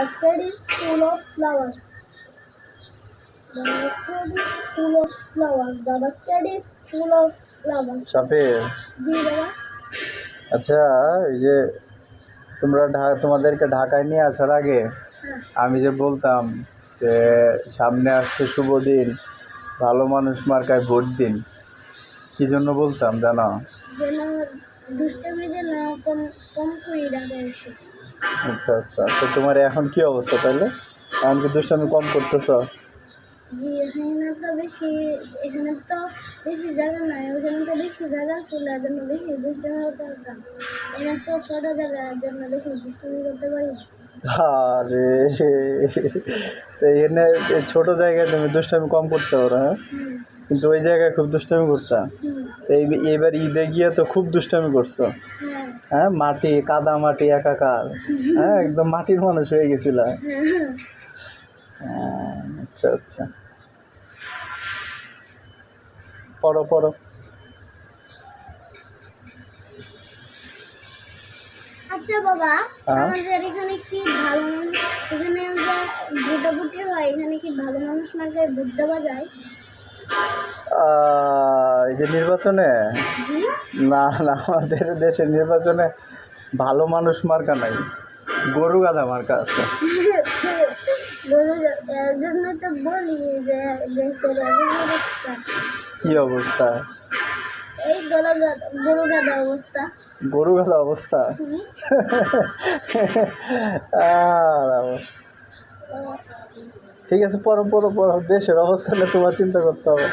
basket is full of flowers. The basket is full of flowers. The basket is full of flowers. সাফির জি বাবা আচ্ছা এই যে তোমরা তোমাদেরকে ঢাকায় নিয়ে আসার আগে হ্যাঁ আমি যে বলতাম যে সামনে আসছে শুভ দিন ভালো মানুষ মার্কায় ভোট দিন কি জন্য বলতাম জানো যেন দুষ্টামি যেন কম কম করি আচ্ছা আচ্ছা। তো তোমার এখন কি অবস্থা তাহলে? এখন কি দুষ্টামি কম করতেছ? জি এখানে তো বেশি এখানে তো বেশি জায়গা নাই। ওখানে তো বেশি জায়গা ছিল এর জন্য বেশি দুষ্টামি করতে পারতাম এখানে তো ছোট জায়গা এর জন্য বেশি দুষ্টামি করতে পারি আরে এখানে ছোট জায়গায় তুমি দুষ্টামি কম করতে পারো হ্যাঁ? কিন্তু ওই জায়গায় খুব দুষ্টামি করতাম তো এই এইবার ঈদে গিয়ে তো খুব দুষ্টামি করছ। হ্যাঁ মাটি কাদা মাটি একাকার। হ্যাঁ একদম মাটির মানুষ হয়ে গেছিল। হ্যাঁ আচ্ছা আচ্ছা। পড়ো পড়ো। আচ্ছা বাবা হ্যাঁ? আমাদের এখানে কি ভালো মানুষ? এখানে আমরা ভোটাভুটি হয় এখানে কি ভালো মানুষ মার্কায় ভোট দেওয়া যায় আহ, এই যে নির্বাচনে? না না আমাদের দেশের নির্বাচনে ভালো মানুষ মার্কা নাই। গরু গাধা মার্কা আছে। কি অবস্থা? গরু গাদা অবস্থা। গরু গাধা অবস্থা? আর অবস্থা। ঠিক আছে পর পর পর দেশের অবস্থা নিয়ে তোমার চিন্তা করতে হবে।